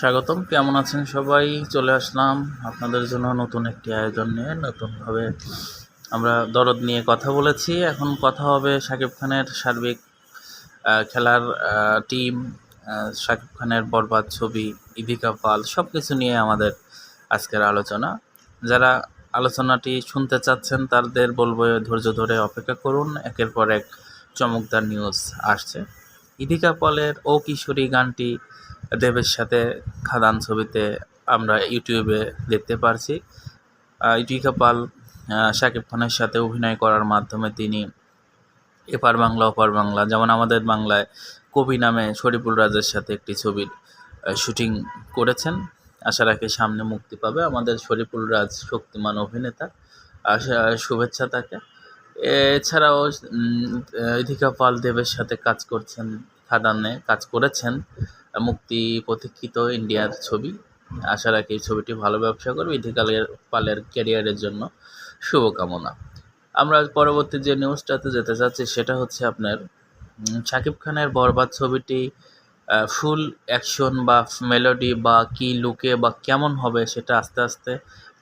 স্বাগতম, কেমন আছেন সবাই? চলে আসলাম আপনাদের জন্য নতুন একটি আয়োজন নিয়ে। নতুনভাবে আমরা দরদ নিয়ে কথা বলেছি। এখন কথা হবে শাকিব খানের সার্বিক খেলার টিম শাকিব খানের বরবাদ ছবি ইদিকা পাল সব কিছু নিয়ে আমাদের আজকের আলোচনা। যারা আলোচনাটি শুনতে চাচ্ছেন, তাদের বলব ধৈর্য ধরে অপেক্ষা করুন। একের পর এক চমকদার নিউজ আসছে। ইদিকা পলের ও কিশোরী গানটি দেবের সাথে খাদান ছবিতে আমরা ইউটিউবে দেখতে পারছি। ইদিকা পাল শাকিব খানের সাথে অভিনয় করার মাধ্যমে তিনি এপার বাংলা, ওপার বাংলা, যেমন আমাদের বাংলায় কবি নামে শরীফুল রাজের সাথে একটি ছবির শুটিং করেছেন। আশা রাখি সামনে মুক্তি পাবে আমাদের শরীফুল রাজ শক্তিমান অভিনেতা। আশা, শুভেচ্ছা তাকে। এছাড়াও ইধিকা পাল দেবের সাথে কাজ করছেন খাদানে কাজ করেছেন। মুক্তি প্রতীক্ষিত ইন্ডিয়ার ছবি। আশা রাখি এই ছবিটি ভালো ব্যবসা করবে। ইধিকালের পালের ক্যারিয়ারের জন্য শুভকামনা। আমরা পরবর্তী যে নিউজটাতে যেতে চাচ্ছি, সেটা হচ্ছে আপনার শাকিব খানের বরবাদ ছবিটি ফুল অ্যাকশন বা মেলোডি বা কি লুকে বা কেমন হবে সেটা আস্তে আস্তে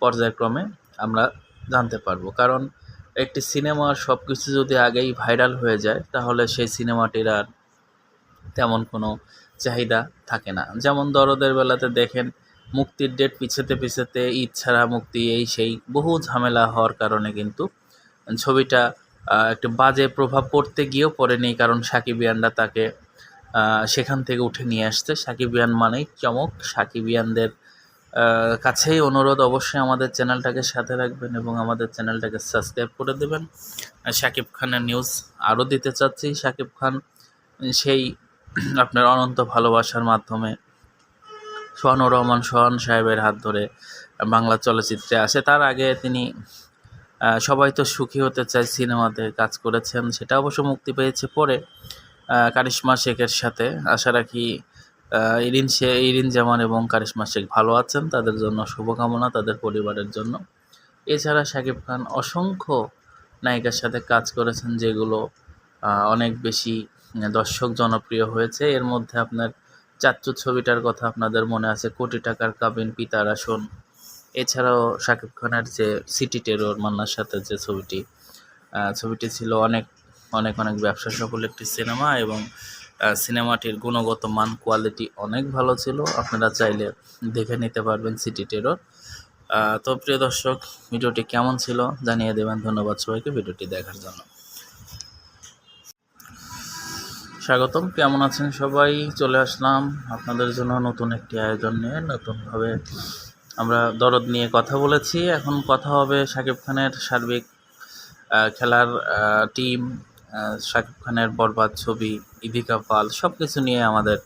পর্যায়ক্রমে আমরা জানতে পারব। কারণ একটি সিনেমার সব কিছু যদি আগেই ভাইরাল হয়ে যায়, তাহলে সেই সিনেমাটির আর তেমন কোনো চাহিদা থাকে না। যেমন দরদের বেলাতে দেখেন, মুক্তির ডেট পিছাতে পিছাতে ঈদ ছাড়া মুক্তি, এই সেই বহু ঝামেলা হওয়ার কারণে কিন্তু ছবিটা একটু বাজে প্রভাব পড়তে গিয়েও পড়েনি, কারণ সাকিবিয়ানরা তাকে সেখান থেকে উঠে নিয়ে আসছে। সাকিবিয়ান মানেই চমক। সাকিবিয়ানদের কাছেই অনুরোধ অবশ্যই আমাদের চ্যানেলটাকে সাথে রাখবেন এবং আমাদের চ্যানেলটাকে সাবস্ক্রাইব করে দেবেন। শাকিব খানের নিউজ আরও দিতে চাচ্ছি। শাকিব খান সেই আপনার অনন্ত ভালোবাসার মাধ্যমে সোহানুর রহমান সোহান সাহেবের হাত ধরে বাংলা চলচ্চিত্রে আসে। তার আগে তিনি সবাই তো সুখী হতে চায় সিনেমাতে কাজ করেছেন, সেটা অবশ্য মুক্তি পেয়েছে পরে কারিশমা শেখের সাথে। আশা রাখি ইরিন শে, ইরিন জামান এবং কারিশমা শেখ ভালো আছেন, তাদের জন্য শুভকামনা তাদের পরিবারের জন্য। এছাড়া শাকিব খান অসংখ্য নায়িকার সাথে কাজ করেছেন, যেগুলো অনেক বেশি দর্শক জনপ্রিয় হয়েছে। এর মধ্যে আপনার চাচ্চু ছবিটার কথা আপনাদের মনে আছে, কোটি টাকার কাবিন পিতার আসন। এছাড়াও শাকিব খানের যে সিটি টেরোর মান্নার সাথে যে ছবিটি ছবিটি ছিল অনেক অনেক অনেক ব্যবসা সফল একটি সিনেমা এবং সিনেমাটির গুণগত মান কোয়ালিটি অনেক ভালো ছিল। আপনারা চাইলে দেখে নিতে পারবেন সিটি টেরোর তো প্রিয় দর্শক, ভিডিওটি কেমন ছিল জানিয়ে দেবেন। ধন্যবাদ সবাইকে। ভিডিওটি দেখার জন্য। স্বাগতম। কেমন আছেন সবাই? চলে আসলাম আপনাদের জন্য নতুন একটি আয়োজন নিয়ে। নতুনভাবে আমরা দরদ নিয়ে কথা বলেছি। এখন কথা হবে শাকিব খানের সার্বিক খেলার টিম শাকিব খানের বরবাদ ছবি, ইদিকা পাল সব কিছু নিয়ে আমাদের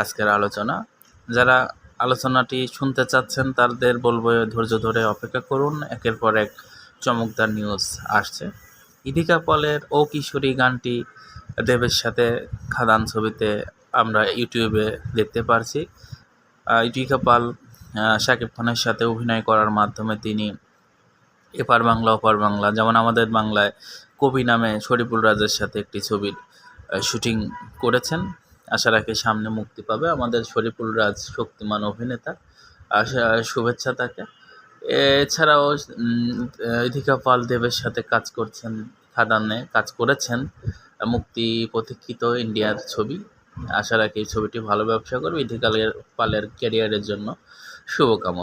আজকের আলোচনা। যারা আলোচনাটি শুনতে চাচ্ছেন, তাদের বলব ধৈর্য ধরে অপেক্ষা করুন। একের পর এক চমকদার নিউজ আসছে। ইদিকা পলের ও কিশোরী গানটি দেবের সাথে খাদান ছবিতে আমরা ইউটিউবে দেখতে পারছি। ইদিকা পাল শাকিব খানের সাথে অভিনয় করার মাধ্যমে তিনি এপার বাংলা, ওপার বাংলা, যেমন আমাদের বাংলায় কবি নামে শরীফুল রাজের সাথে একটি ছবির শুটিং করেছেন। আশা রাখি সামনে মুক্তি পাবে আমাদের শরীফুল রাজ শক্তিমান অভিনেতা। আশা, শুভেচ্ছা তাকে। এছাড়াও ইধিকা পাল দেবের সাথে কাজ করছেন খাদানে কাজ করেছেন, মুক্তি প্রতীক্ষিত ইন্ডিয়ার ছবি। আশা রাখি ছবিটি ভালো ব্যবসা করবে। ইথিকালের পালের ক্যারিয়ারের জন্য শুভকামনা।